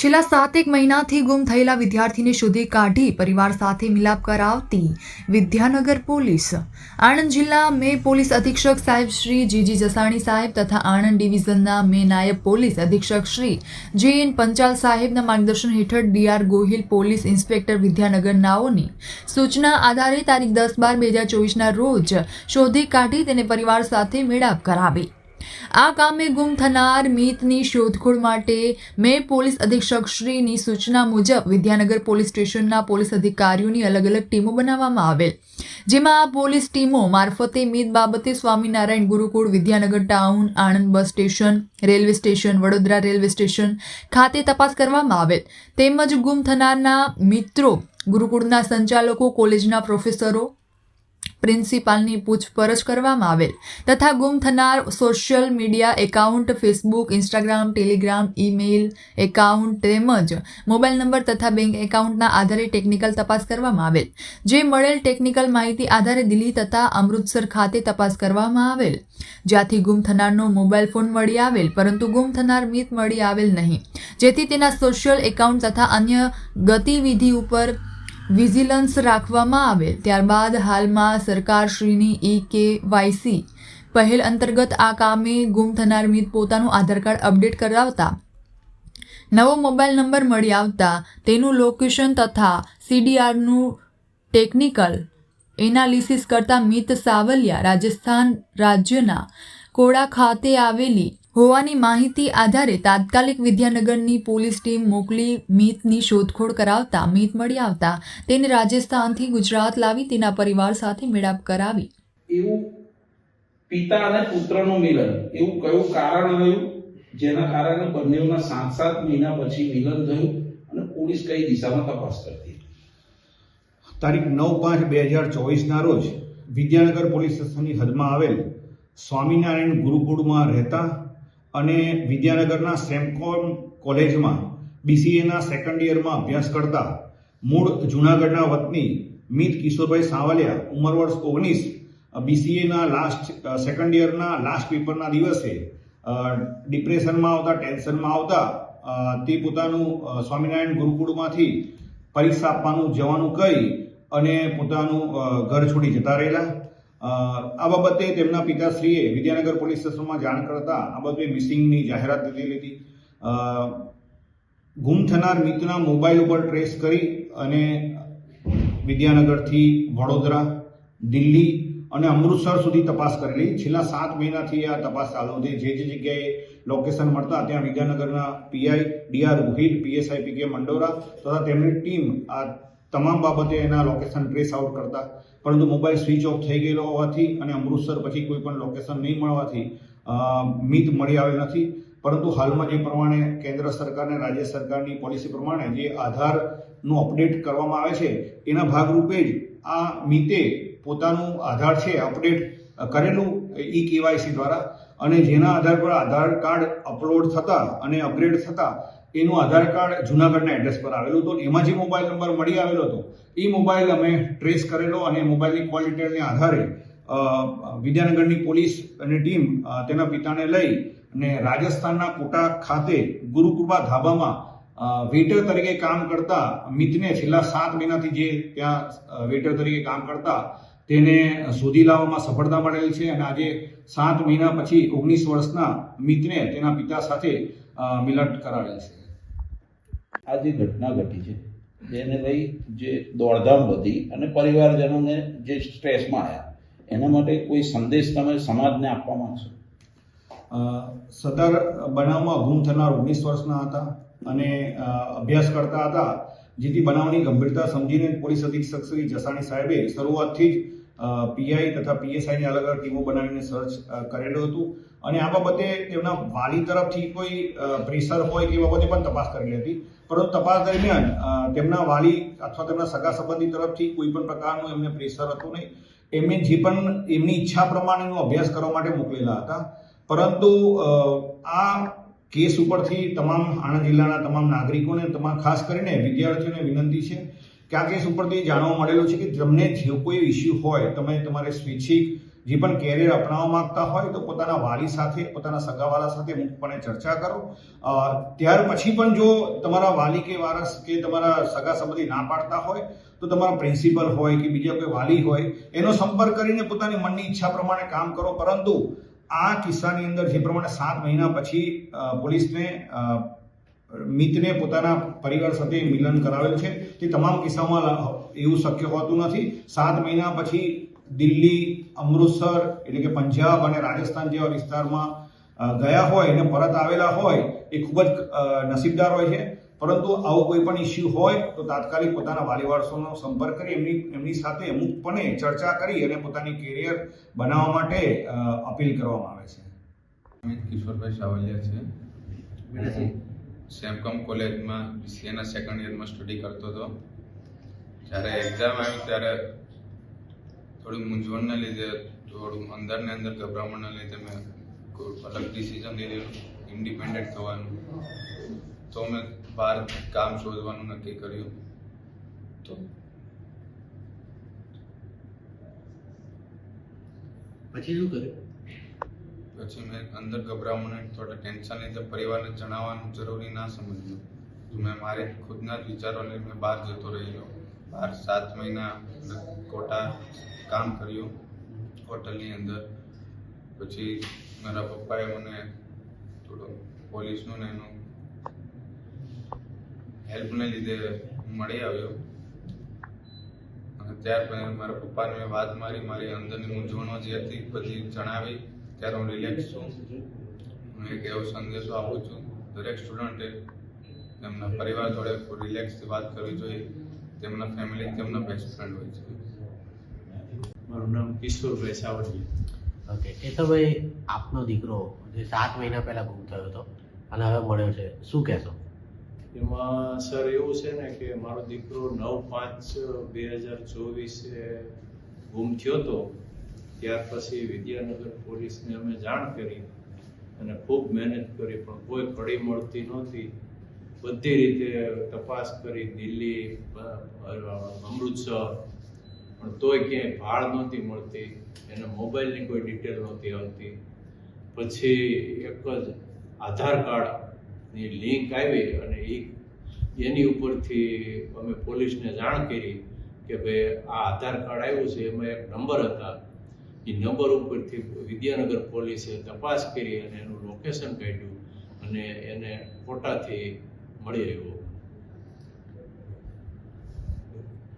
છેલ્લા સાતેક મહિનાથી ગુમ થયેલા વિદ્યાર્થીને શોધી કાઢી પરિવાર સાથે મિલાપ કરાવતી વિદ્યાનગર પોલીસ. આણંદ જિલ્લા મે પોલીસ અધિક્ષક સાહેબ શ્રી જીજી જસાણી સાહેબ તથા આણંદ ડિવિઝનના મે નાયબ પોલીસ અધિક્ષક શ્રી જે એન પંચાલ સાહેબના માર્ગદર્શન હેઠળ DR Gohil police inspector Vidyanagar નાઓની સૂચના આધારે તારીખ દસ બાર બે હજાર ચોવીસના રોજ શોધી કાઢી તેને પરિવાર સાથે મેળાપ કરાવી. આ કામે ગુમ થનાર મીતની શોધખોળ માટે મેં પોલીસ અધિક્ષક શ્રીની સૂચના મુજબ વિદ્યાનગર પોલીસ સ્ટેશનના પોલીસ અધિકારીઓની અલગ અલગ ટીમો બનાવવામાં આવેલ. જેમાં આ પોલીસ ટીમો મારફતે મીત બાબતે Swaminarayan Gurukul, Vidyanagar town, Anand bus station, railway station, Vadodara railway station ખાતે તપાસ કરવામાં આવેલ. તેમજ ગુમ થનારના મિત્રો, ગુરુકુળના સંચાલકો, કોલેજના પ્રોફેસરો પ્રિન્સિપાલની પૂછપરછ કરવામાં આવેલ તથા ગુમ થનાર social media account Facebook Instagram Telegram email account તેમજ મોબાઈલ નંબર તથા બેંક એકાઉન્ટના આધારે ટેકનિકલ તપાસ કરવામાં આવેલ. જે મળેલ ટેકનિકલ માહિતી આધારે દિલ્હી તથા અમૃતસર ખાતે તપાસ કરવામાં આવેલ. જ્યાંથી ગુમ થનારનો મોબાઈલ ફોન મળી આવેલ, પરંતુ ગુમ થનાર મિત મળી આવેલ નહીં. જેથી તેના સોશિયલ એકાઉન્ટ તથા અન્ય ગતિવિધિ ઉપર વિજિલન્સ રાખવામાં આવે ત્યારબાદ હાલમાં સરકારશ્રીની ઈ કે વાયસી પહેલ અંતર્ગત આ કામે ગુમ થનાર મિત પોતાનું આધાર કાર્ડ અપડેટ કરાવતા નવો મોબાઈલ નંબર મળી આવતા તેનું લોકેશન તથા સીડીઆરનું ટેકનિકલ એનાલિસિસ કરતા મિત સાવલિયા રાજસ્થાન રાજ્યના કોડા ખાતે આવેલી હોવાની માહિતી આધારે તાત્કાલિક વિદ્યાનગરની પોલીસ ટીમ મોકલી મીતની શોધખોળ કરાવતા મીત મળી આવતા તેને રાજસ્થાનથી ગુજરાત લાવી તેના પરિવાર સાથે મેળાપ કરાવી. એવું પિતા અને પુત્રનું મિલન એવું કયું કારણ રહ્યું? જેના કારણે બંનેના સાત સાત મહિના પછી મિલન થયું અને પોલીસ કઈ દિશામાં તપાસ કરતી તારીખ નવ પાંચ બે હજાર ચોવીસના રોજ વિદ્યાનગર પોલીસ સ્ટેશનની હદમાં આવેલ સ્વામિનારાયણ ગુરુકુળમાં રહેતા અને વિદ્યાનગરના સેમકોમ કોલેજમાં બીસીએના સેકન્ડ યરમાં અભ્યાસ કરતા મૂળ જૂનાગઢના વતની મિત કિશોરભાઈ સાવલિયા, ઉંમર વર્ષ ઓગણીસ, બીસીએના લાસ્ટ સેકન્ડ યરના લાસ્ટ પેપરના દિવસે ડિપ્રેશનમાં આવતા ટેન્શનમાં આવતા તે પોતાનું સ્વામિનારાયણ ગુરુકુળમાંથી પરીક્ષા આપવાનું, જવાનું કહી અને પોતાનું ઘર છોડી જતા રહેલા. આ બાબતે તેમના પિતાશ્રીએ વિદ્યાનગર પોલીસ સ્ટેશનમાં જાણ કરતા આ બાબતે મિસિંગની જાહેરાત કરી હતી ગુમ થનાર મિતના મોબાઈલ ઉપર ટ્રેસ કરી અને વિદ્યાનગરથી વડોદરા, દિલ્હી અને અમૃતસર સુધી તપાસ કરેલી. છેલ્લા સાત મહિનાથી આ તપાસ ચાલુ હતી જે જે જગ્યાએ લોકેશન મળતા ત્યાં વિદ્યાનગરના PI D R Gohil PSI P K Mandora તથા તેમની ટીમ આ તમામ બાબતે એના લોકેશન ટ્રેસ આઉટ કરતા. પરંતુ મોબાઈલ સ્વિચ ઓફ થઈ ગયેલો હોવાથી અને અમૃતસર પછી કોઈ પણ લોકેશન નહીં મળવાથી મિત મળી આવેલ નથી. પરંતુ હાલમાં જે પ્રમાણે કેન્દ્ર સરકાર અને રાજ્ય સરકારની પોલિસી પ્રમાણે જે આધારનું અપડેટ કરવામાં આવે છે, એના ભાગરૂપે જ આ મિતે પોતાનું આધાર છે અપડેટ કરેલું ઈ કેવાયસી દ્વારા. અને જેના આધાર પર આધાર કાર્ડ અપલોડ થતા અને અપગ્રેડ થતા એનું આધાર કાર્ડ જુનાગઢના એડ્રેસ પર આવેલું હતું. એમાં જે મોબાઈલ નંબર મળી આવેલો હતો, એ મોબાઈલ અમે ટ્રેસ કરેલો અને મોબાઈલની કોલ ડિટેલને આધારે વિદ્યાનગરની પોલીસ અને ટીમ તેના પિતાને લઈ અને રાજસ્થાનના કોટા ખાતે ગુરુકૃપા ધાબામાં વેટર તરીકે કામ કરતા મિતને છેલ્લા સાત મહિનાથી જે ત્યાં વેટર તરીકે કામ કરતા, તેને શોધી લાવવામાં સફળતા મળેલ છે અને આજે સાત મહિના પછી ઓગણીસ વર્ષના મિતને તેના પિતા સાથે મિલટ કરાવેલ છે. આ જે ઘટના ઘટી છે, જેને લઈ જે દોડધામ વધી અને પરિવારજનોને જે સ્ટ્રેસમાં આવ્યા, એના માટે કોઈ સંદેશ તમે સમાજને આપવા માંગશો? સદર બનાવમાં ગુમ થનાર ઓગણીસ વર્ષના હતા અને અભ્યાસ કરતા હતા, જેથી બનાવની ગંભીરતા સમજીને પોલીસ અધિક્ષક શ્રી જસાણી સાહેબે શરૂઆતથી જ પીઆઈ તથા પીએસઆઈની અલગ અલગ ટીમો બનાવીને સર્ચ કરેલું હતું. અને આ બાબતે તેમના વાલી તરફથી કોઈ પ્રેશર હોય કે બાબતે પણ તપાસ કરેલી હતી પરંતુ તપાસ દરમિયાન તેમના વાલી અથવા તેમના સગા સંબંધી તરફથી કોઈ પણ પ્રકારનું એમને પ્રેશર હતું નહીં. એમને જે પણ એમની ઈચ્છા પ્રમાણેનો અભ્યાસ કરવા માટે મોકલેલા હતા. પરંતુ આ કેસ ઉપરથી તમામ આણંદ જિલ્લાના તમામ નાગરિકોને, તમામ ખાસ કરીને વિદ્યાર્થીઓને વિનંતી છે કે આ કેસ ઉપરથી જાણવા મળેલું છે કે તમને જે કોઈ ઇસ્યુ હોય, તમે તમારે સ્વૈચ્છિક જે પણ કેરિયર અપનાવવા માંગતા હોય તો પોતાના વાલી સાથે, પોતાના સગાવાલા સાથે મુક્તપણે ચર્ચા કરો. ત્યાર પછી પણ જો તમારા વાલી કે વારસ કે તમારા સગા સંબંધી ના પાડતા હોય, તો તમારા પ્રિન્સિપલ હોય કે બીજા કોઈ વાલી હોય, એનો સંપર્ક કરીને પોતાની મનની ઈચ્છા પ્રમાણે કામ કરો. પરંતુ આ કિસ્સાની અંદર જે પ્રમાણે સાત મહિના પછી પોલીસને મિતને પોતાના પરિવાર સાથે મિલન કરાવેલ છે, તે તમામ કિસ્સામાં એવું શક્ય હોતું નથી. સાત મહિના પછી દિલ્હી અમૃતસર એટલે કે પંજાબ અને રાજસ્થાન જેવા વિસ્તારમાં ગયા હોય અને પરત આવેલા હોય એ ખૂબ જ નસીબદાર હોય છે. પરંતુ આવો કોઈ પણ ઇસ્યુ હોય તો તાત્કાલિક પોતાના વાલી વારસોનો સંપર્ક કરી એમની એમની સાથે અમુકપણે ચર્ચા કરી અને પોતાની કેરિયર બનાવવા માટે અપીલ કરવામાં આવે છે. અમિત કિશોરભાઈ સાવલિયા છે. સેમકોમ કોલેજમાં બીસીએના સેકન્ડ યરમાં સ્ટડી કરતો હતો. જ્યારે એક્ઝામ આવી ત્યારે થોડી મૂંઝવણના લીધે થોડું અંદરને અંદર ગભરામણના લીધે મેં કોઈ અલગ ડિસિઝન લીધેલું ઇન્ડિપેન્ડન્ટ થવાનું. તો મેં બહાર કામ શોધવાનું નક્કી કર્યું. તો પછી શું કર્યું? પછી મેં અંદર ગભરામણ થોડા ટેન્શન લીધે પરિવારને જણાવવાનું જરૂરી ના સમજ્યું. મેં મારે ખુદના જ વિચારો લઈને મેં બહાર જતો રહ્યો બહાર સાત મહિના કોટા કામ કર્યું હોટલની અંદર. પછી મારા પપ્પાએ મને થોડો પોલીસનું ને એનું હેલ્પને લીધે મળી આવ્યો. અને ત્યાર પછી મારા પપ્પાને મેં વાત મારી મારી અંદરની મૂંઝવણો જે હતી બધી જણાવી. ત્યારે હું રિલેક્સ છું. હું એક એવો સંદેશો આપું છું. દરેક સ્ટુડન્ટે એમના પરિવાર જોડે રિલેક્સથી વાત કરવી જોઈએ. તેમના ફેમિલી તેમના બેસ્ટ ફ્રેન્ડ હોય છે. મારું નામ કિશોરભાઈ સાવલિયા ઓકે કેશવભાઈ આપનો દીકરો જે સાત મહિના પહેલા ગુમ થયો હતો અને હવે મળ્યો છે. શું કહેશો? એમાં સર એવું છે ને કે મારો દીકરો નવ પાંચ બે હજાર ચોવીસે ગુમ થયો હતો. ત્યાર પછી વિદ્યાનગર પોલીસને અમે જાણ કરી અને ખૂબ મહેનત કરી પણ કોઈ કડી મળતી નહોતી. બધી રીતે તપાસ કરી દિલ્હી અમૃતસર, પણ તોય ક્યાંય ભાળ નહોતી મળતી, એના મોબાઈલની કોઈ ડિટેલ નહોતી આવતી. પછી એક જ આધાર કાર્ડની લિંક આવી અને એની ઉપરથી અમે પોલીસને જાણ કરી કે ભાઈ આ આધાર કાર્ડ આવ્યું છે, એમાં એક નંબર હતા. એ નંબર ઉપરથી વિદ્યાનગર પોલીસે તપાસ કરી અને એનું લોકેશન કાઢ્યું અને એને ફોટાથી મળી આવ્યો?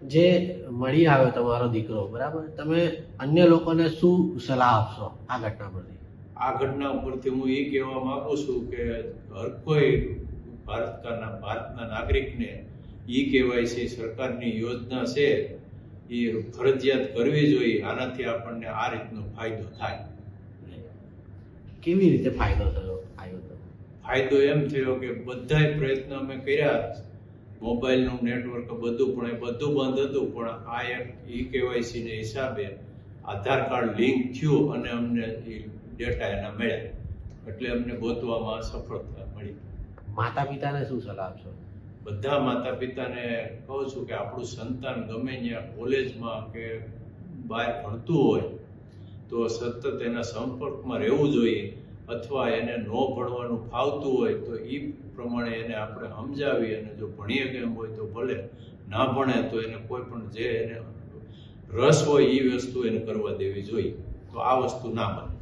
જે મળી આવ્યો તમારો દીકરો બરાબર? તમે અન્ય લોકોને શું સલાહ આપશો આ ઘટના પરથી? આ ઘટના ઉપરથી હું એ કહેવા માંગુ છું કે હર કોઈ ભારતના ભારતના નાગરિકને ઈ કેવાયસી સરકારની યોજના છે એ ફરજિયાત કરવી જોઈએ. આનાથી આપણને આ રીતનો ફાયદો થાય. કેવી રીતે ફાયદો થયો આ તો ફાયદો એમ થયો કે બધાય પ્રયત્ન અમે કર્યા મોબાઈલનું નેટવર્ક બધું પણ એ બધું બંધ હતું પણ આ એક ઈ કેવાયસી ને હિસાબે આધાર કાર્ડ લિંક થયું અને અમને એ ડેટા એના મળ્યા. એટલે અમને ગોતવામાં સફળતા મળી. માતા પિતાને શું સલાહ આપશો? બધા માતા પિતાને કહું છું કે આપણું સંતાન ગમે ત્યાં કોલેજમાં કે બહાર ભણતું હોય તો સતત એના સંપર્કમાં રહેવું જોઈએ. અથવા એને ન ભણવાનું ફાવતું હોય તો એ પ્રમાણે એને આપણે સમજાવી અને જો ભણીએ કેમ હોય તો ભલે, ના ભણે તો એને કોઈ પણ જે એને રસ હોય એ વસ્તુ એને કરવા દેવી જોઈએ. તો આ વસ્તુ ના બને.